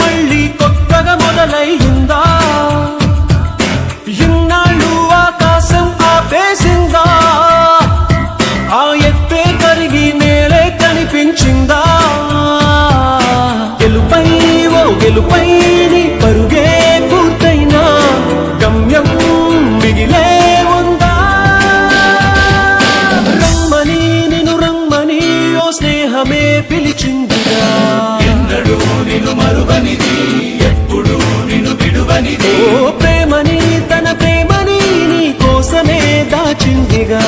మళ్ళీ కొత్తగా మొదలయ్యిందా? ఇన్నాళ్ళు ఆకాశం ఆపేసిందా? ఆ ఎత్తే కరిగి నేలే కనిపించిందా? గెలుపై ఓ గెలుపై పరుగే పూర్తయినా గమ్యం మిగిలే ఉందా? రమ్మని నిన్ను స్నేహమే పిలిచిందిగా ఓ ప్రేమని తన ప్రేమని నీ కోసమే దాచిందిగా.